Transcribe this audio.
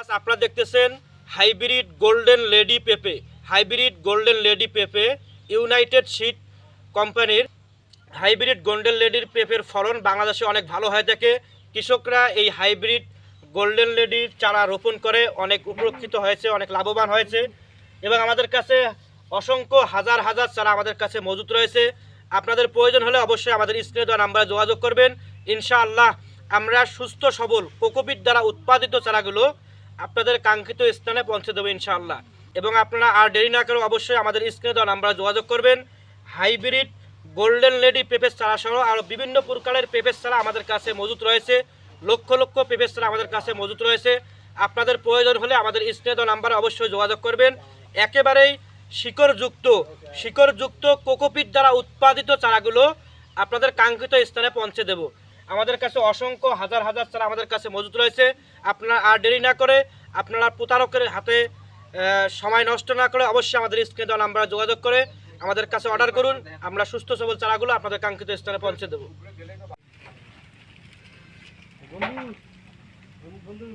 আচ্ছা, আপনারা দেখতেছেন হাইব্রিড গোল্ডেন লেডি পেপে হাইব্রিড গোল্ডেন লেডি পেপে ইউনাইটেড সিড কোম্পানির হাইব্রিড গোল্ডেন লেডির পেপের ফলন বাংলাদেশে অনেক ভালো হয়ে থাকে। কৃষকরা এই হাইব্রিড গোল্ডেন লেডির চারা রোপণ করে অনেক উপরক্ষিত হয়েছে অনেক লাভবান হয়েছে এবং আমাদের কাছে অসংখ্য হাজার হাজার চারা আমাদের কাছে মজুত রয়েছে। আপনাদের প্রয়োজন হলে অবশ্যই আমাদের স্ক্রিনে দেওয়া নাম্বারে যোগাযোগ করবেন। ইনশাআল্লাহ আমরা সুস্থ সবল কোকোপিট দ্বারা উৎপাদিত চারাগুলো আপনাদের কাঙ্ক্ষিত স্থানে পৌঁছে দেবো ইনশাআল্লাহ। এবং আপনারা আর দেরি না করে অবশ্যই আমাদের স্ক্রিনে দেওয়া নাম্বারে যোগাযোগ করবেন। হাইব্রিড গোল্ডেন লেডি পেপের চারা সহ আরও বিভিন্ন প্রকারের পেপের চারা আমাদের কাছে মজুত রয়েছে। লক্ষ লক্ষ পেপের চারা আমাদের কাছে মজুত রয়েছে। আপনাদের প্রয়োজন হলে আমাদের স্ক্রিনে দেওয়া নাম্বারে অবশ্যই যোগাযোগ করবেন। একেবারেই শিকড়যুক্ত শিকড়যুক্ত কোকোপিট দ্বারা উৎপাদিত চারাগুলো আপনাদের কাঙ্ক্ষিত স্থানে পৌঁছে দেব। আমাদের কাছে অসংখ্য হাজার হাজার চারা আমাদের কাছে মজুত রয়েছে আপনারা আর দেরি না করে আপনারা প্রতারকের হাতে সময় নষ্ট না করে অবশ্যই আমাদের স্ক্রিনে দেওয়া নাম্বারে যোগাযোগ করে আমাদের কাছে অর্ডার করুন আমরা সুস্থ সবল চারাগুলো আপনাদের কাঙ্ক্ষিত স্থানে পৌঁছে দেবো বন্ধু